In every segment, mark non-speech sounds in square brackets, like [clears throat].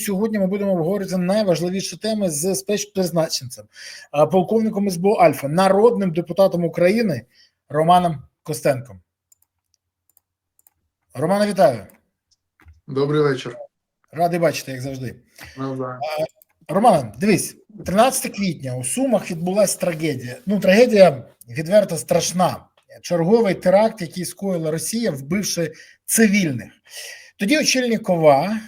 Сьогодні ми будемо обговорювати найважливіші теми з спецпризначенцем, полковником СБУ Альфа, народним депутатом України Романом Костенком. Романа, вітаю. Добрий вечір. Радий бачити, як завжди. Навзаєм. Роман, дивись, 13 квітня у Сумах відбулася трагедія. Ну, трагедія відверто страшна. Черговий теракт, який скоїла Росія, вбивши цивільних. Тоді очільникова, е-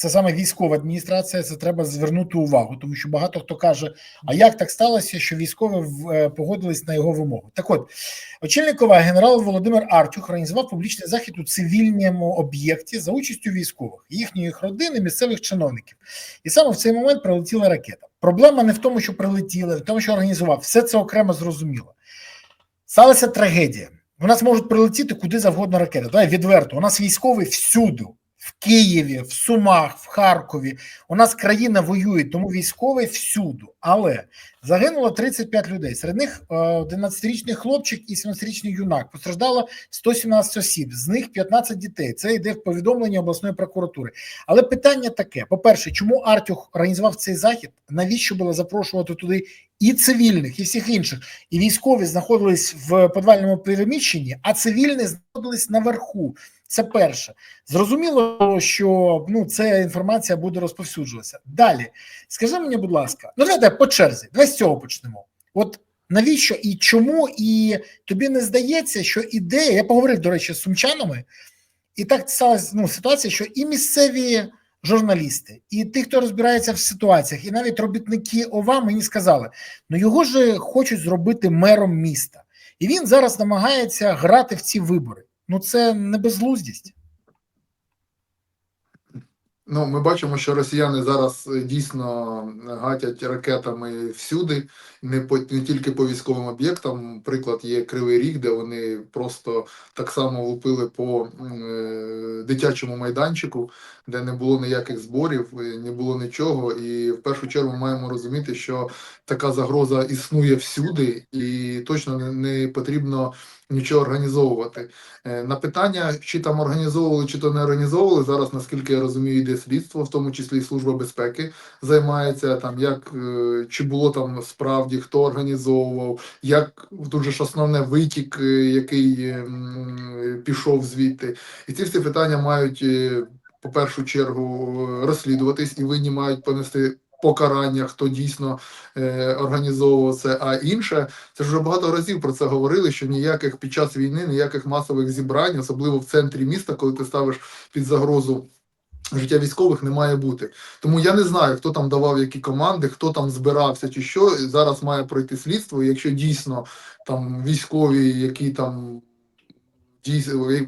це саме військова адміністрація, це треба звернути увагу, тому що багато хто каже: а як так сталося, що військові е, погодились на його вимогу? Так от, очільникова генерал Володимир Артюх організував публічний захід у цивільному об'єкті за участю військових, їхньої родини, місцевих чиновників. І саме в цей момент прилетіла ракета. Проблема не в тому, що прилетіли, в тому, що організував. Все це окремо зрозуміло. Сталася трагедія. У нас можуть прилетіти куди завгодно ракети. Давай відверто. У нас військові всюди. В Києві, в Сумах, в Харкові. У нас країна воює, тому військовий всюди. Але загинуло 35 людей. Серед них е, 11-річний хлопчик і 17-річний юнак. Постраждало 117 осіб, з них 15 дітей. Це йде в повідомленні обласної прокуратури. Але питання таке: по-перше, чому Артюх організував цей захід? Навіщо було запрошувати туди і цивільних, і всіх інших? І військові знаходились в подвальному переміщенні, а цивільні знаходились наверху. Це перше. Зрозуміло, що ну ця інформація буде розповсюджуватися. Далі, скажи мені, будь ласка, ну давайте по черзі, давай з цього почнемо. От навіщо і чому, і тобі не здається, що ідея, я поговорив, до речі, з сумчанами, і так сталася ну, ситуація, що і місцеві журналісти, і ті, хто розбирається в ситуаціях, і навіть робітники ОВА мені сказали: ну його ж хочуть зробити мером міста, і він зараз намагається грати в ці вибори. Ну це не безглуздість. Ну, ми бачимо, що росіяни зараз е, дійсно гатять ракетами всюди, не по не тільки по військовим об'єктам. Приклад є Кривий Ріг, де вони просто так само лупили по е, дитячому майданчику, де не було ніяких зборів, е, не було нічого. І в першу чергу маємо розуміти, що така загроза існує всюди, і точно не потрібно нічого організовувати. Е, На питання, чи там організовували, чи то не організовували, зараз, наскільки я розумію, йде слідство, в тому числі і Служба безпеки займається там, як е, чи було там справді хто організовував, як тут же ж основне витік, е, який пішов звідти. І ці всі питання мають по першу чергу розслідуватись, і винні мають понести. Покарання, хто дійсно е, організовував це, а інше це вже багато разів про це говорили, що ніяких під час війни, ніяких масових зібрань, особливо в центрі міста, коли ти ставиш під загрозу життя військових, не має бути. Тому я не знаю, хто там давав які команди, хто там збирався чи що. Зараз має пройти слідство. Якщо дійсно там військові, які там.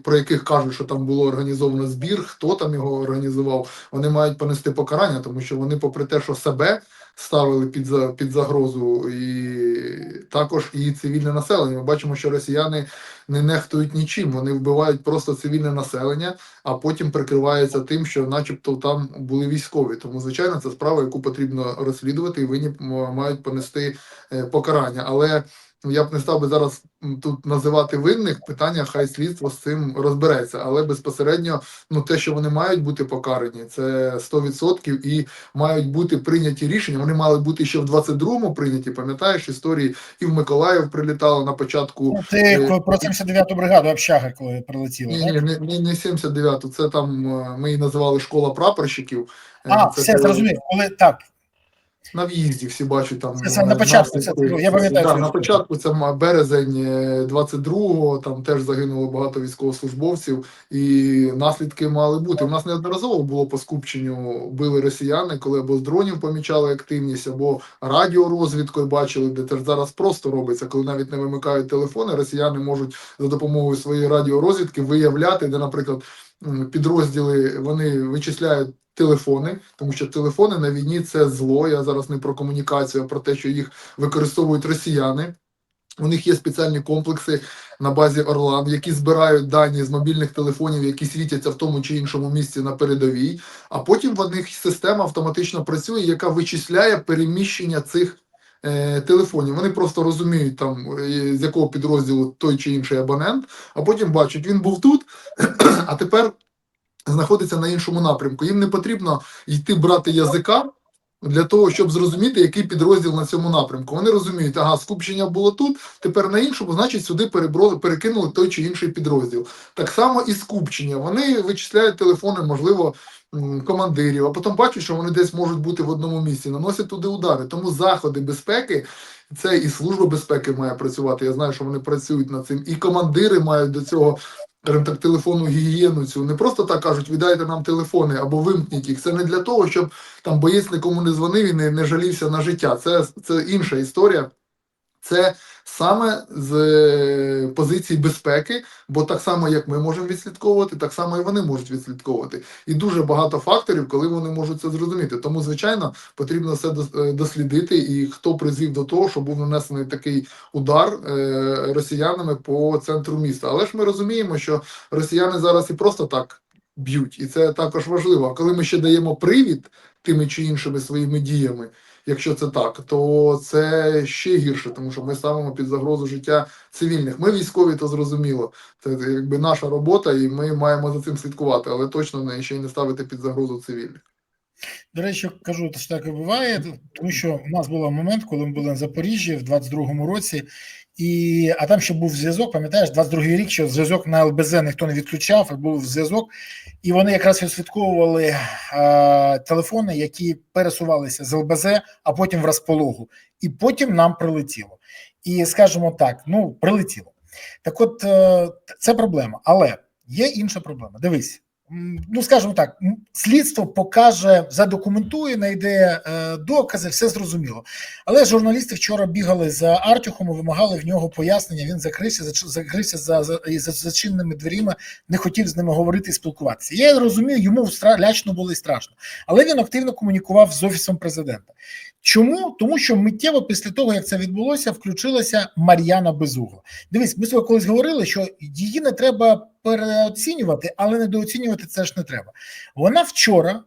Про яких кажуть, що там було організовано збір, хто там його організував, вони мають понести покарання, тому що вони, попри те, що себе ставили під за під загрозу, і також і цивільне населення. Ми бачимо, що росіяни не нехтують нічим. Вони вбивають просто цивільне населення, а потім прикриваються тим, що, начебто, там були військові. Тому, звичайно, це справа, яку потрібно розслідувати, і винні мають понести е, покарання. Але я б не став би зараз тут називати винних питання, хай слідство з цим розбереться. Але безпосередньо, ну те, що вони мають бути покарані, це 100% і мають бути прийняті рішення. Вони мали бути ще в 22-му прийняті. Пам'ятаєш історії, і в Миколаїв прилітало на початку. Ну, ти е, про 79-ту бригаду общаги, коли прилетіла, Ні, так? ні, не, не, не 79-ту, це там е, ми її називали школа прапорщиків. Е, А, це все зрозумів. Коли так, На в'їзді всі бачать там. Це саме на початку, це- я пам'ятаю Да, на початку це березень е, 22-го, там теж загинуло багато військовослужбовців, і наслідки мали бути. У нас неодноразово було по скупченню били росіяни, коли або з дронів помічали активність, або радіорозвідкою бачили, де теж зараз просто робиться, коли навіть не вимикають телефони, росіяни можуть за допомогою своєї радіорозвідки виявляти, де, наприклад, підрозділи вони вичисляють. Телефони, тому що телефони на війні це зло. Я зараз не про комунікацію, а про те, що їх використовують росіяни. У них є спеціальні комплекси на базі Орлан, які збирають дані з мобільних телефонів, які світяться в тому чи іншому місці на передовій. А потім в них система автоматично працює, яка вичисляє переміщення цих е, телефонів. Вони просто розуміють там е, з якого підрозділу той чи інший абонент, а потім бачать, він був тут, [clears throat] а тепер знаходиться на іншому напрямку. Їм не потрібно йти брати язика для того, щоб зрозуміти, який підрозділ на цьому напрямку. Вони розуміють, ага, скупчення було тут, тепер на іншому, значить, сюди перебро- перекинули той чи інший підрозділ. Так само і скупчення. Вони вичисляють телефони, можливо, командирів, а потім бачать, що вони десь можуть бути в одному місці, наносять туди удари. Тому заходи безпеки. Це і служба безпеки має працювати. Я знаю, що вони працюють над цим, і командири мають до цього телефонну гігієну цю. Не просто так кажуть, віддайте нам телефони або вимкніть їх. Це не для того, щоб там боєць нікому не дзвонив і не, не жалівся на життя. Це, це інша історія. Це саме з е, позиції безпеки, бо так само, як ми можемо відслідковувати, так само і вони можуть відслідковувати. І дуже багато факторів, коли вони можуть це зрозуміти. Тому, звичайно, потрібно все е, дослідити, і хто призвів до того, що був нанесений такий удар е, росіянами по центру міста. Але ж ми розуміємо, що росіяни зараз і просто так б'ють, і це також важливо. А коли ми ще даємо привід тими чи іншими своїми діями. Якщо це так, то це ще гірше, тому що ми ставимо під загрозу життя цивільних. Ми військові, то зрозуміло. Це якби наша робота, і ми маємо за цим слідкувати, але точно не ще й не ставити під загрозу цивільних. До речі, кажу, що так і буває, тому що у нас був момент, коли ми були на Запоріжжі в 22-му році, і а там ще був зв'язок, пам'ятаєш, 22-й рік, що зв'язок на ЛБЗ ніхто не відключав, і був зв'язок, і вони якраз відслідковували е, телефони, які пересувалися з ЛБЗ, а потім в розпологу. І потім нам прилетіло. І скажімо так, ну прилетіло. Так, от е, це проблема, але є інша проблема. Дивись. Ну, скажімо так, слідство покаже, задокументує, знайде е, докази, все зрозуміло. Але журналісти вчора бігали за Артюхом вимагали в нього пояснення. Він закрився, закрився за, за, за зачиненими дверима, не хотів з ними говорити і спілкуватися. Я розумію, йому лячно було і страшно, але він активно комунікував з офісом президента. Чому? Тому що миттєво після того, як це відбулося, включилася Мар'яна Безугла. Дивись, ми з тобою колись говорили, що її не треба переоцінювати, але недооцінювати це ж не треба. Вона вчора,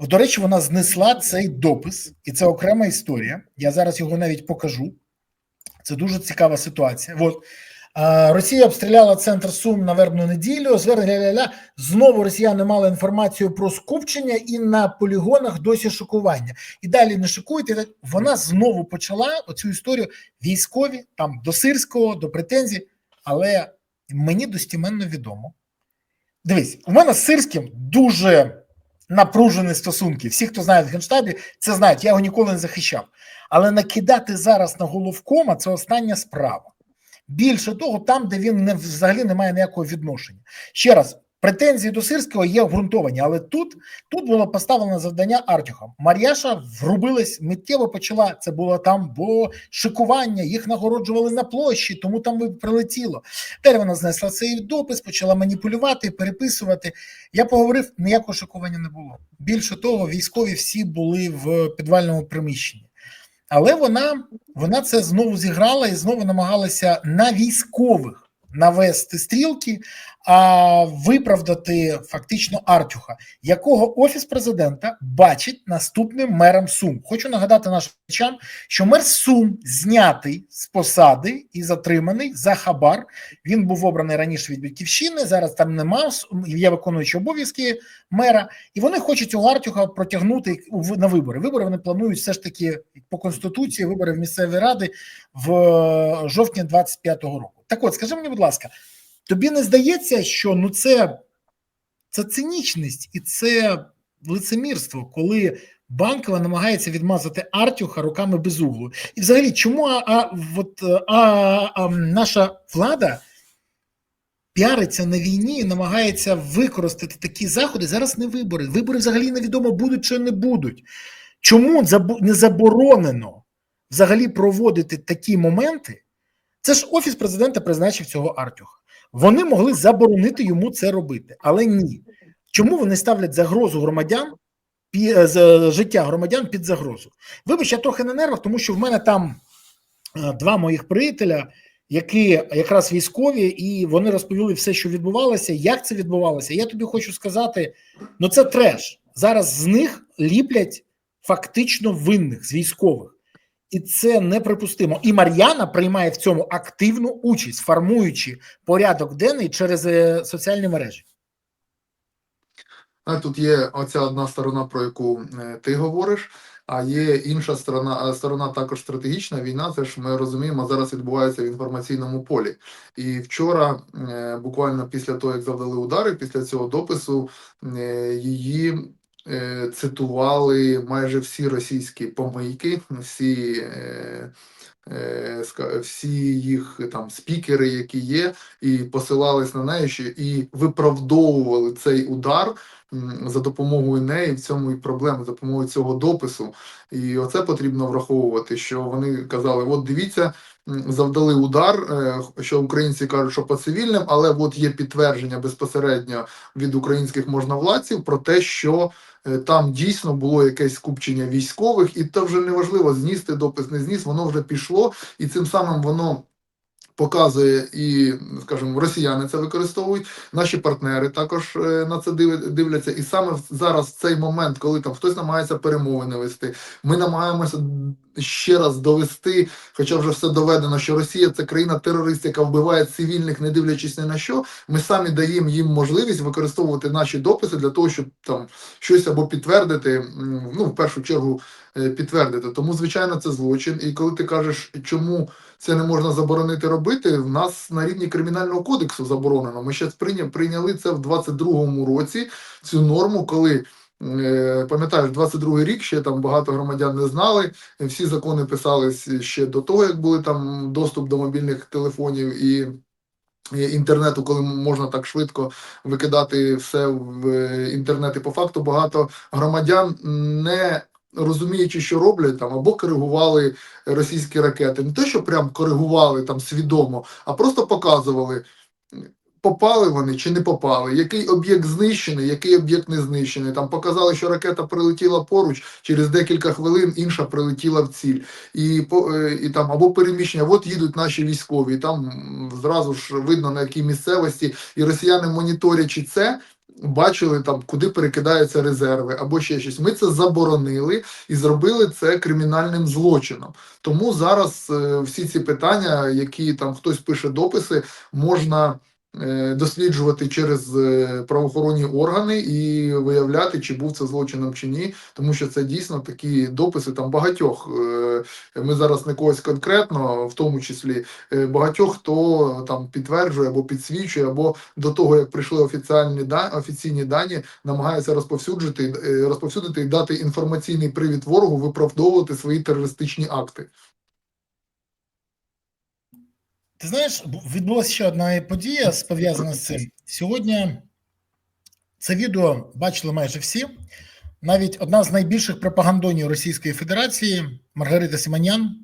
до речі, вона знесла цей допис, і це окрема історія. Я зараз його навіть покажу. Це дуже цікава ситуація. От Росія обстріляла центр Сум на вербну неділю. Звернення знову росіяни мали інформацію про скупчення і на полігонах досі шокування. І далі не шокуйте. Вона знову почала оцю історію військові там до сирського, до претензій. Але мені достіменно відомо. Дивись, у мене з сирським дуже напружені стосунки. Всі, хто знає в генштабі, це знають. Я його ніколи не захищав. Але накидати зараз на головкома це остання справа. Більше того, там, де він не взагалі не має ніякого відношення. Ще раз, претензії до Сирського є обґрунтовані, але тут, тут було поставлено завдання Артюхом. Мар'яша врубилась, миттєво почала. Це було там, бо шикування, їх нагороджували на площі, тому там прилетіло. Вона знесла цей допис, почала маніпулювати, переписувати. Я поговорив, ніякого шокування не було. Більше того, військові всі були в підвальному приміщенні. Але вона, вона це знову зіграла і знову намагалася на військових навести стрілки, а виправдати фактично Артюха, якого офіс президента бачить наступним мером Сум. Хочу нагадати нашим глядачам, що мер Сум знятий з посади і затриманий за хабар. Він був обраний раніше від батьківщини. Зараз там нема є виконуючий обов'язки мера, і вони хочуть цього Артюха протягнути на вибори. Вибори вони планують все ж таки по конституції. Вибори в місцеві ради в е, жовтні 25-го року. Так от, скажи мені, будь ласка, тобі не здається, що ну це, це цинічність і це лицемірство, коли Банкова намагається відмазати Артюха руками без углу. І взагалі, чому а, а, от, а, а, наша влада піариться на війні і намагається використати такі заходи? Зараз не вибори. Вибори взагалі невідомо будуть чи не будуть. Чому не заборонено взагалі проводити такі моменти? Це ж офіс президента призначив цього Артюха. Вони могли заборонити йому це робити, але ні. Чому вони ставлять загрозу громадян пі- е, життя громадян під загрозу? Вибач, я трохи на нервах, тому що в мене там е, два моїх приятеля, які якраз військові, і вони розповіли все, що відбувалося, як це відбувалося. Я тобі хочу сказати: ну це треш. Зараз з них ліплять фактично винних з військових. І це неприпустимо. І Мар'яна приймає в цьому активну участь, формуючи порядок денний через е, соціальні мережі. Тут є оця одна сторона, про яку е, ти говориш, а є інша сторона, сторона також стратегічна. Війна, це ж ми розуміємо, зараз відбувається в інформаційному полі. І вчора, е, буквально після того, як завдали удари, після цього допису, е, її е, цитували майже всі російські помийки, всі. е, е, Всі їх там спікери, які є, і посилались на неї, що і виправдовували цей удар за допомогою неї. В цьому і проблема, за допомогою цього допису. І оце потрібно враховувати, що вони казали: от дивіться, завдали удар, е, що українці кажуть, що по цивільним, але от є підтвердження безпосередньо від українських можновладців про те, що е, там дійсно було якесь скупчення військових, і то вже неважливо, зніс ти допис, не зніс, воно вже пішло, і цим самим воно. Показує і, скажімо, росіяни це використовують, наші партнери також е, на це див- дивляться. І саме зараз цей момент, коли там хтось намагається перемовини вести, ми намагаємося ще раз довести, хоча вже все доведено, що Росія це країна терорист, яка вбиває цивільних, не дивлячись ні на що. Ми самі даємо їм можливість використовувати наші дописи для того, щоб там щось або підтвердити. Ну, в першу чергу е, підтвердити. Тому, звичайно, це злочин. І коли ти кажеш, чому це не можна заборонити робити, в нас на рівні кримінального кодексу заборонено. Ми ще прийняли, прийняли це в 22-му році. Цю норму, коли. Е, Пам'ятаєш, 22-й рік ще там багато громадян не знали. Всі закони писались ще до того, як були там доступ до мобільних телефонів і і інтернету, коли можна так швидко викидати все в е, інтернет. І по факту багато громадян не розуміючи, що роблять там, або коригували російські ракети. Не те, що прям коригували там свідомо, а просто показували. Попали вони чи не попали, який об'єкт знищений, який об'єкт не знищений. Там показали, що ракета прилетіла поруч, через декілька хвилин інша прилетіла в ціль. І, е, і там або переміщення, от їдуть наші військові, і там зразу ж видно на якій місцевості, і росіяни, моніторячи це, бачили там, куди перекидаються резерви, або ще щось. Ми це заборонили і зробили це кримінальним злочином. Тому зараз е, всі ці питання, які там хтось пише дописи, можна досліджувати через е, правоохоронні органи і виявляти, чи був це злочином чи ні, тому що це дійсно такі дописи там багатьох. е, Ми зараз не когось конкретно, в тому числі е, багатьох, хто там підтверджує або підсвічує, або до того як прийшли офіціальні да, офіційні дані, намагається розповсюджити, е, розповсюдити і дати інформаційний привід ворогу виправдовувати свої терористичні акти. Ти знаєш, відбулася ще одна подія пов'язана з цим. Сьогодні це відео бачили майже всі. Навіть одна з найбільших пропагандонів Російської Федерації Маргарита Симонян,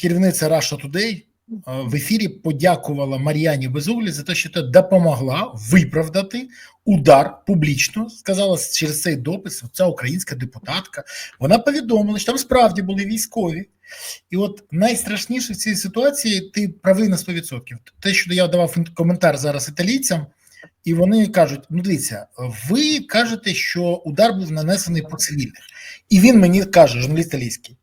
керівниця Russia Today, е, в ефірі подякувала Мар'яні Безуглі за те, що та допомогла виправдати удар публічно. Сказала через цей допис. Ця українська депутатка. Вона повідомила, що там справді були військові. І от найстрашніше в цій ситуації, ти правий на 100%. Те, що я давав коментар зараз італійцям, і вони кажуть: ну дивіться, ви кажете, що удар був нанесений по цивільних. І він мені каже, журналіст італійський.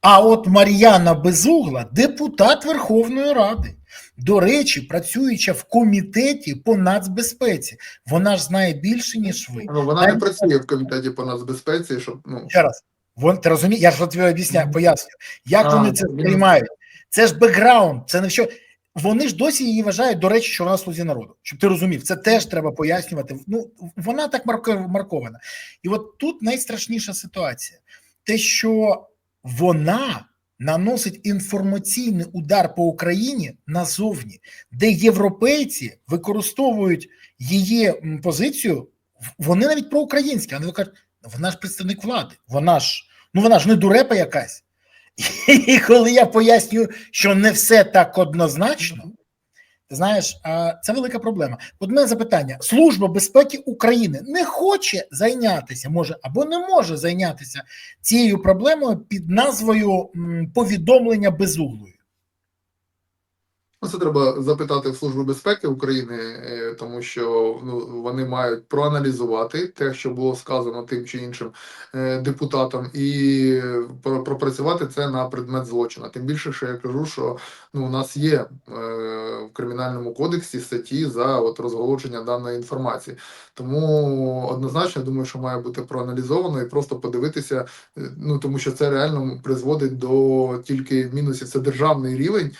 А от Мар'яна Безугла, депутат Верховної Ради, до речі, працююча в комітеті по нацбезпеці, вона ж знає більше, ніж ви. Ну, вона не працює в комітеті по нацбезпеці, щоб ну Ще раз, вон ти розумієш, я ж тобі об'ясняю, пояснюю, як А, вони це сприймають. Це ж бекграунд, це не що. Вони ж досі її вважають, до речі, що вона слузі народу. Щоб ти розумів, це теж треба пояснювати. Ну вона так маркована. І от тут найстрашніша ситуація: те, що вона наносить інформаційний удар по Україні назовні, де європейці використовують її позицію, вони навіть проукраїнські, вони кажуть, вона ж представник влади, вона ж ну вона ж не дурепа якась. І коли я пояснюю, що не все так однозначно, ти знаєш, це велика проблема. От мене запитання: Служба безпеки України не хоче зайнятися, може або не може зайнятися цією проблемою під назвою повідомлення безуглою. Ну, це треба запитати в Службу безпеки України, е, тому що ну, вони мають проаналізувати те, що було сказано тим чи іншим е, депутатам, і пропрацювати це на предмет злочину. Тим більше, що я кажу, що ну, у нас є е, в кримінальному кодексі статті за от розголошення даної інформації. Тому однозначно я думаю, що має бути проаналізовано і просто подивитися, ну тому що це реально призводить до тільки мінусів. Це державний рівень,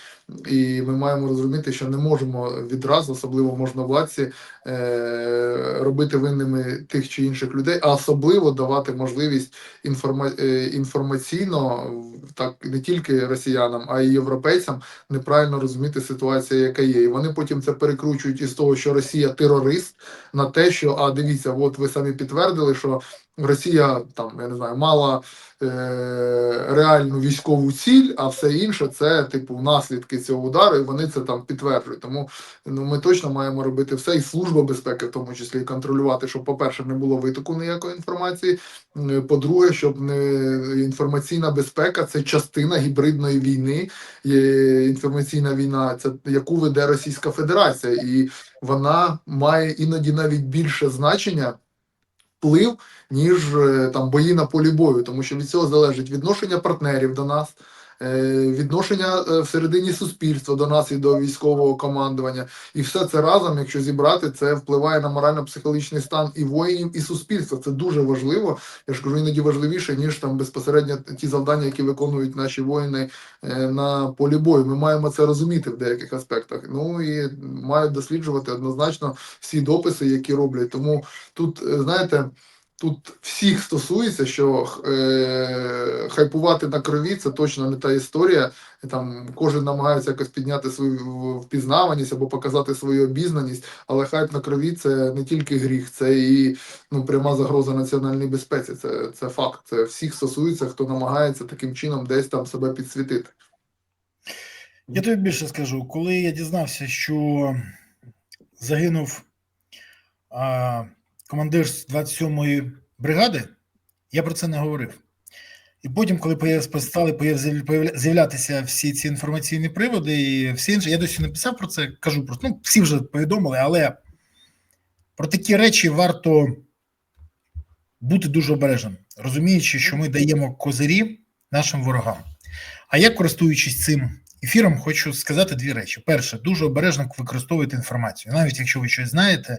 і ми маємо розуміти, що не можемо відразу, особливо можновладці, е, робити винними тих чи інших людей, а особливо давати можливість інформа... е, інформаційно так не тільки росіянам, а й європейцям неправильно розуміти ситуацію, яка є. І вони потім це перекручують із того, що Росія терорист, на те, що а дивіться, от ви самі підтвердили, що Росія там я не знаю, мала е, реальну військову ціль, а все інше це типу наслідки цього удару, і вони це там підтверджують. Тому ну ми точно маємо робити все, і служба безпеки, в тому числі контролювати, щоб, по-перше, не було витоку ніякої інформації. По-друге, щоб не інформаційна безпека це частина гібридної війни. Є інформаційна війна, це яку веде Російська Федерація, і вона має іноді навіть більше значення. Вплив, ніж е, там бої на полі бою, тому що від цього залежить відношення партнерів до нас, відношення е, всередині суспільства до нас і до військового командування, і все це разом, якщо зібрати, це впливає на морально-психологічний стан і воїнів, і суспільства. Це дуже важливо. Я ж кажу, іноді важливіше ніж там безпосередньо ті завдання, які виконують наші воїни е, на полі бою. Ми маємо це розуміти в деяких аспектах. Ну і мають досліджувати однозначно всі дописи, які роблять. Тому тут е, знаєте. Тут всіх стосується, що е, хайпувати на крові це точно не та історія. Там кожен намагається якось підняти свою впізнаваність або показати свою обізнаність, але хайп на крові це не тільки гріх, це і ну пряма загроза національній безпеці. Це, це факт. Це всіх стосується, хто намагається таким чином десь там себе підсвітити. Я тобі більше скажу, коли я дізнався, що загинув а, командир 27-ї бригади, я про це не говорив. І потім, коли стали з'являтися всі ці інформаційні приводи і всі інші, я досі не писав про це, кажу про ну, всі вже повідомили, але про такі речі варто бути дуже обережним, розуміючи, що ми даємо козирі нашим ворогам. А я, користуючись цим ефіром, хочу сказати дві речі: перше, дуже обережно використовуйте інформацію. Навіть якщо ви щось знаєте,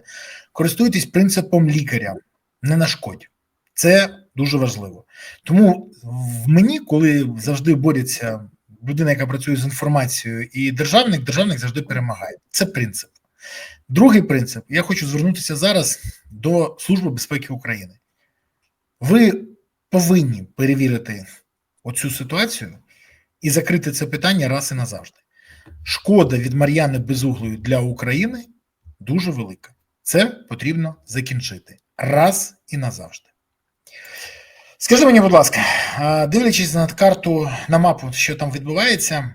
користуйтесь принципом лікаря, не нашкодь. Це дуже важливо. Тому в мені, коли завжди борються людина, яка працює з інформацією, і державник, державник завжди перемагає. Це принцип. Другий принцип: я хочу звернутися зараз до Служби безпеки України. Ви повинні перевірити оцю ситуацію і закрити це питання раз і назавжди. Шкода від Мар'яни Безуглої для України дуже велика. Це потрібно закінчити раз і назавжди. Скажи мені, будь ласка, дивлячись на карту на мапу, що там відбувається,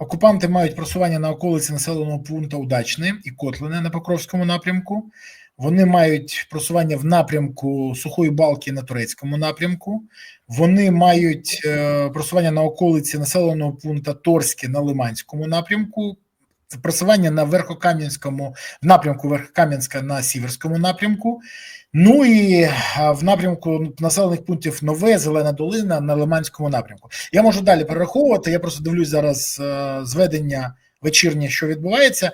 окупанти мають просування на околиці населеного пункту Удачне і Котлине на Покровському напрямку. Вони мають просування в напрямку Сухої Балки на турецькому напрямку. Вони мають е, просування на околиці населеного пункту Торське на Лиманському напрямку. Просування на Верхокам'янському в напрямку Верхокам'янська на Сіверському напрямку. Ну і в напрямку населених пунктів Нове, Зелена Долина на Лиманському напрямку. Я можу далі перераховувати. Я просто дивлюсь зараз е, зведення вечірнє, що відбувається.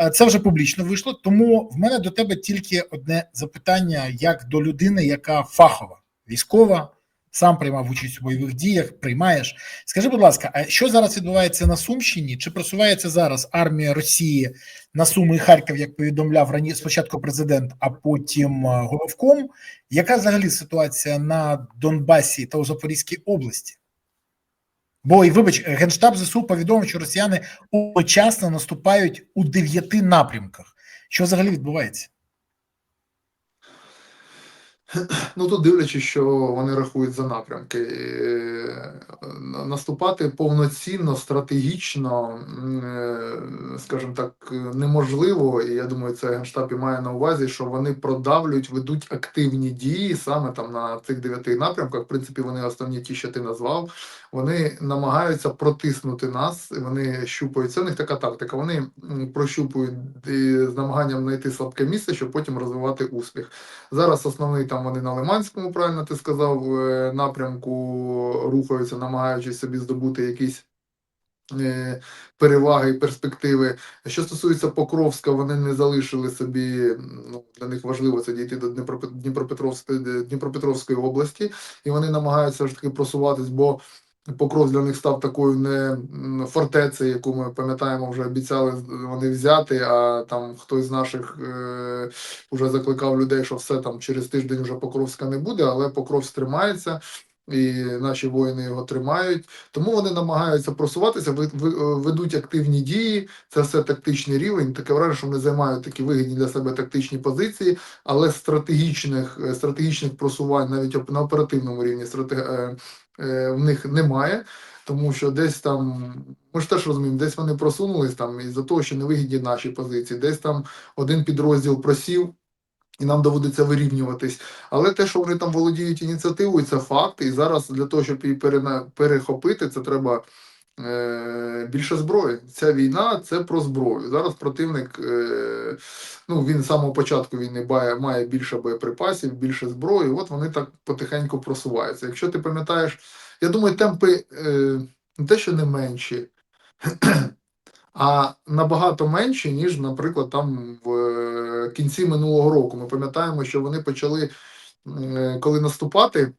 Е, Це вже публічно вийшло. Тому в мене до тебе тільки одне запитання, як до людини, яка фахова, військова, сам приймав участь у бойових діях, приймаєш. Скажи, будь ласка, а що зараз відбувається на Сумщині? Чи просувається зараз армія Росії на Суми і Харків, як повідомляв раніше спочатку президент, а потім е, головком? Яка взагалі ситуація на Донбасі та у Запорізькій області? Бо і вибач, генштаб ЗСУ повідомив, що росіяни одночасно наступають у дев'яти напрямках. Що взагалі відбувається? Ну тут дивлячись, що вони рахують за напрямки. Е, Наступати повноцінно, стратегічно, е, скажімо так, неможливо. І я думаю, це генштаб і має на увазі, що вони продавлюють, ведуть активні дії саме там на цих дев'яти напрямках. В принципі, вони основні ті, що ти назвав. Вони намагаються протиснути нас. Вони щупають. Це у них така тактика. Вони прощупують з намаганням знайти слабке місце, щоб потім розвивати успіх. Зараз основний там вони на Лиманському, правильно ти сказав, е, напрямку рухаються, намагаючись собі здобути якісь е, переваги і перспективи. Що стосується Покровська, вони не залишили собі. Ну для них важливо це дійти до Дніпропе- Дніпропетровської Дніпропетровської області, і вони намагаються ж таки просуватись, бо Покров для них став такою не фортецею, яку ми пам'ятаємо, вже обіцяли вони взяти. А там хтось з наших е, вже закликав людей, що все там через тиждень вже Покровська не буде, але Покровськ тримається. І наші воїни його тримають, тому вони намагаються просуватися, ви- ведуть активні дії. Це все тактичний рівень. Таке враження, що вони займають такі вигідні для себе тактичні позиції, але стратегічних е, стратегічних просувань навіть на оперативному рівні е, е, в них немає. Тому що десь там, ми ж теж розуміємо, десь вони просунулись там із-за того, що невигідні наші позиції, десь там один підрозділ просів, і нам доводиться вирівнюватись. Але те, що вони там володіють ініціативою, це факт. І зараз для того, щоб її перехопити, це треба е, більше зброї. Ця війна це про зброю. Зараз противник, е, ну він з самого початку війни має, більше боєприпасів, більше зброї. От вони так потихеньку просуваються. Якщо ти пам'ятаєш, я думаю, темпи е, не те, що не менші. [clears throat] А набагато менші, ніж, наприклад, там в е, кінці минулого року. Ми пам'ятаємо, що вони почали, е, коли наступати,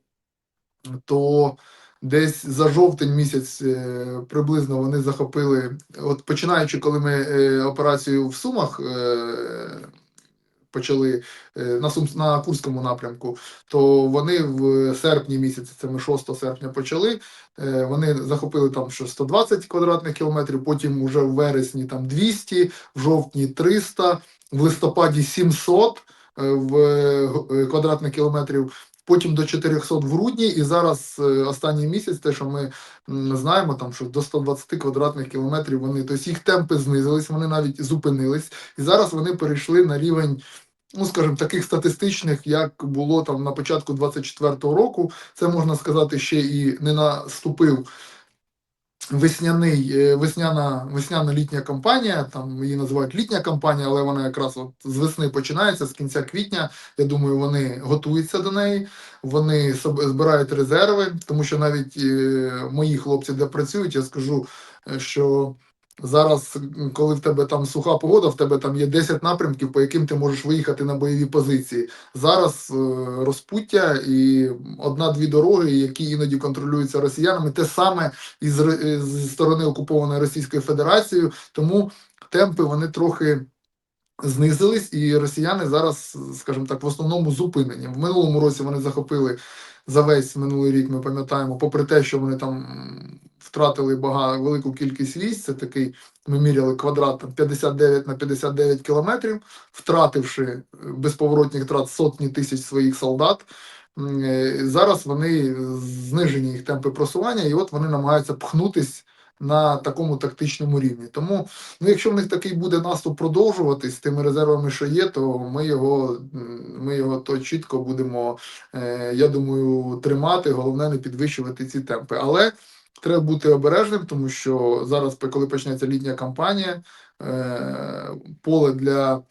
то десь за жовтень місяць е, приблизно вони захопили, от починаючи, коли ми е, операцію в Сумах е, почали на Сум на Курському напрямку, то вони в серпні місяці, це ми 6 серпня почали. Вони захопили там що 120 квадратних кілометрів, потім уже в вересні там 200, в жовтні 300, в листопаді 700 е, в квадратних кілометрів потім до 400 в грудні, і зараз е, останній місяць, те, що ми знаємо, там що до 120 квадратних кілометрів вони, тобто їх темпи знизились, вони навіть зупинились, і зараз вони перейшли на рівень. Ну, скажімо, таких статистичних, як було там на початку 24-го року, це можна сказати, ще і не наступив весняний, е, весняна, весняна літня кампанія, там її називають літня кампанія, але вона якраз от з весни починається, з кінця квітня. Я думаю, вони готуються до неї, вони збирають резерви, тому що навіть е, мої хлопці, де працюють, я скажу, е, що зараз, коли в тебе там суха погода, в тебе там є 10 напрямків, по яким ти можеш виїхати на бойові позиції. Зараз е, розпуття і одна-дві дороги, які іноді контролюються росіянами, те саме із Р- з сторони окупованої Російською Федерацією, тому темпи вони трохи знизились, і росіяни зараз, скажімо так, в основному зупинені. В минулому році вони захопили за весь минулий рік. Ми пам'ятаємо, попри те, що вони там втратили багато велику кількість військ, це такий. Ми міряли квадрат там, 59 на 59 кілометрів, втративши е, безповоротних втрат сотні тисяч своїх солдат. Е, Зараз вони знижені їх темпи просування, і от вони намагаються пхнутись на такому тактичному рівні. Тому, ну, якщо в них такий буде наступ продовжуватись з тими резервами, що є, то ми його, ми його то чітко будемо, е, я думаю, тримати. Головне не підвищувати ці темпи. Але треба бути обережним, тому що зараз, коли почнеться літня кампанія, е, поле для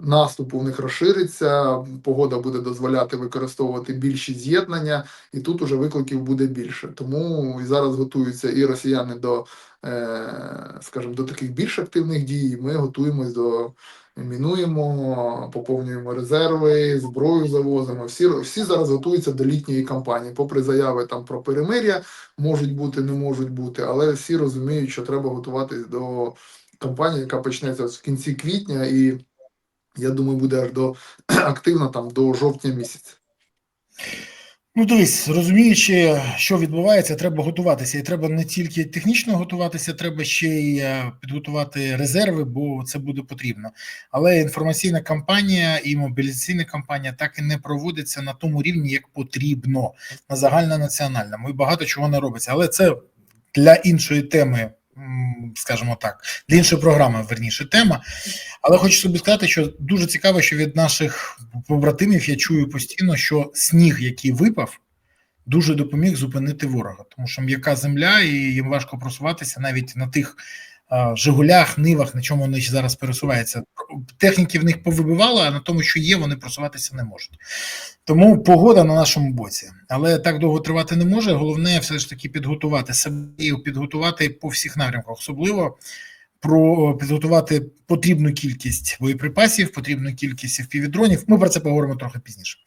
наступу в них розшириться, погода буде дозволяти використовувати більші з'єднання, і тут уже викликів буде більше. Тому і зараз готуються і росіяни до, е, скажімо, до таких більш активних дій. і Ми готуємось до мінуємо, поповнюємо резерви, зброю завозимо. Всі всі зараз готуються до літньої кампанії. Попри заяви там про перемир'я, можуть бути, не можуть бути, але всі розуміють, що треба готуватись до кампанії, яка почнеться в кінці квітня, і я думаю, буде аж до [clears throat] активно там до жовтня місяця. Ну, дивись, розуміючи, що відбувається, треба готуватися. І треба не тільки технічно готуватися, треба ще й е, підготувати резерви, бо це буде потрібно. Але інформаційна кампанія і мобілізаційна кампанія так і не проводиться на тому рівні, як потрібно, на загальнонаціональному. І багато чого не робиться. Але це для іншої теми, скажімо так, для іншої програми, верніше, тема. Але хочу собі сказати, що дуже цікаво, що від наших побратимів я чую постійно, що сніг, який випав, дуже допоміг зупинити ворога, тому що м'яка земля, і їм важко просуватися навіть на тих Жигулях, Нивах, на чому вони зараз пересуваються. Техніки в них повибивало, а на тому, що є, вони просуватися не можуть. Тому погода на нашому боці, але так довго тривати не може. Головне, все ж таки підготувати себе підготувати по всіх напрямках, особливо про підготувати потрібну кількість боєприпасів, потрібну кількість впівдронів. Ми про це поговоримо трохи пізніше.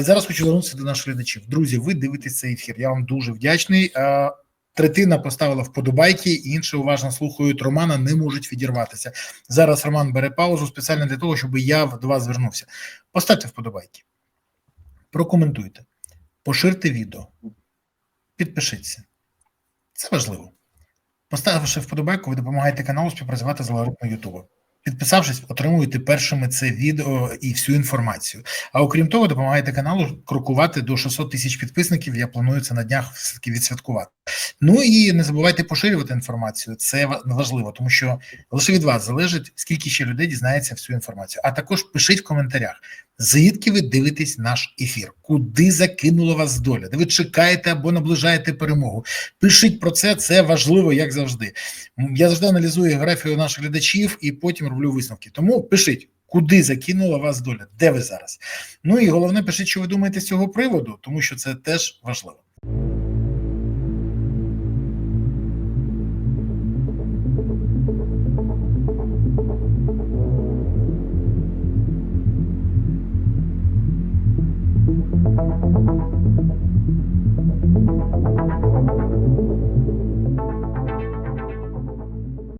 Зараз хочу звернутися до наших глядачів. Друзі, ви дивитесь цей ефір. Я вам дуже вдячний. Третина поставила вподобайки, інші уважно слухають Романа, не можуть відірватися. Зараз Роман бере паузу спеціально для того, щоб я до вас звернувся. Поставте вподобайки, прокоментуйте, поширте відео, підпишіться. Це важливо. Поставивши вподобайку, ви допомагаєте каналу співпрацювати з алгоритмом Ютуба. Підписавшись, отримуєте першими це відео і всю інформацію. А окрім того, допомагаєте каналу крокувати до 600 тисяч підписників. Я планую це на днях все-таки відсвяткувати. Ну і не забувайте поширювати інформацію. Це важливо, тому що лише від вас залежить, скільки ще людей дізнається всю інформацію. А також пишіть в коментарях, звідки ви дивитесь наш ефір, куди закинула вас доля, де ви чекаєте або наближаєте перемогу. Пишіть про це, це важливо, як завжди. Я завжди аналізую географію наших глядачів і потім роблю висновки. Тому пишіть, куди закинула вас доля, де ви зараз. Ну і головне, пишіть, що ви думаєте з цього приводу, тому що це теж важливо.